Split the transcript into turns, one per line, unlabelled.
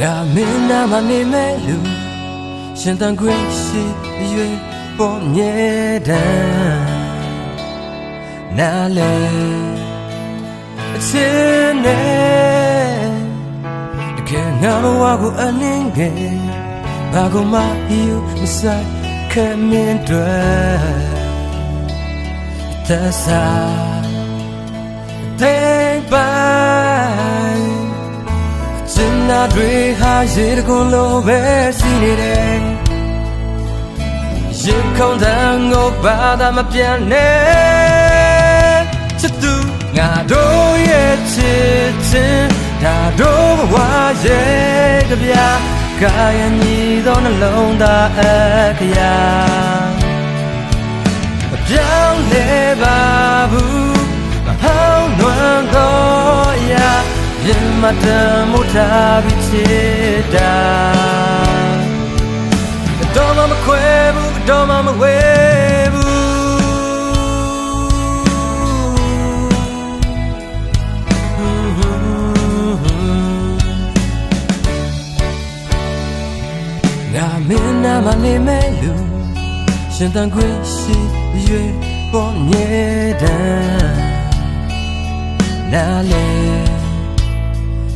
ငါမင်းနာမနေမဲ့လူရှင်တန်ခွေရှိရွေပေါ်မြဲတမ်းနားလေအချင်းနဲ့တကယ်ငါဘဝကိုအနှင်းငယ်ဘာကိုမှယူမဆိုင်ခဲမင်းတွေတဆာတဲ့ပိုင် ကျင်နာတွေဟာရေတကွန်လိုပဲစီနေတယ်ရေခုန်တန်ကိုဘာသာမပြန်နဲ့ချစ်သူငါတို့ရဲ့ချစ်ချင်းဒါတို့ဘဝရဲ့ကြပြကာယမြည်သောနှလုံးသားအခရာမပြောင်းလဲပါဘူး ရင်မတမို့ထားပြီးချစ်တာတော့မမခွဲဘူးတော့မမဝဲဘူး